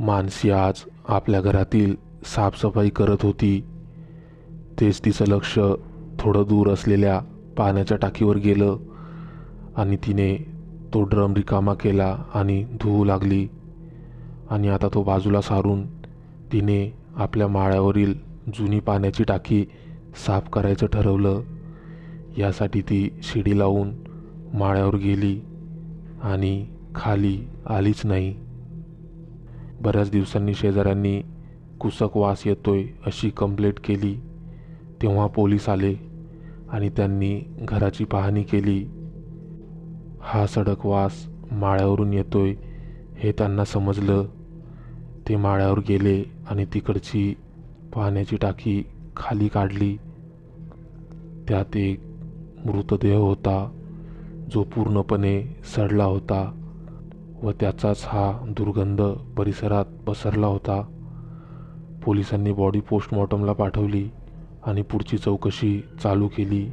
मानसी आज आपल्या घरातील साफसफाई करत होती. तेच तिचं लक्ष थोडं दूर असलेल्या पाण्याच्या टाकीवर गेलं आणि तिने तो ड्रम रिकामा केला आणि धुवू लागली. आणि आता तो बाजूला सारून तिने आपल्या माळ्यावरील जुनी पाण्याची टाकी साफ करायचं ठरवलं. यासाठी ती शिडी लावून माळ्यावर गेली आणि खाली आलीच नाही. बऱ्याच दिवसांनी शेजाऱ्यांनी कुसक वास येतोय अशी कंप्लेट केली. तेव्हा पोलीस आले आणि त्यांनी घराची पाहणी केली. हा सडक वास माळ्यावरून येतोय हे त्यांना समजलं. ते माळ्यावर गेले आणि तिकडची पाण्याची टाकी खाली काढली. त्यात एक मृतदेह होता जो पूर्णपणे सडला होता. व त्याचाच हा दुर्गंध परिसरात पसरला होता. पोलिसांनी बॉडी पोस्टमॉर्टमला पाठवली आणि पुढची चौकशी चालू केली.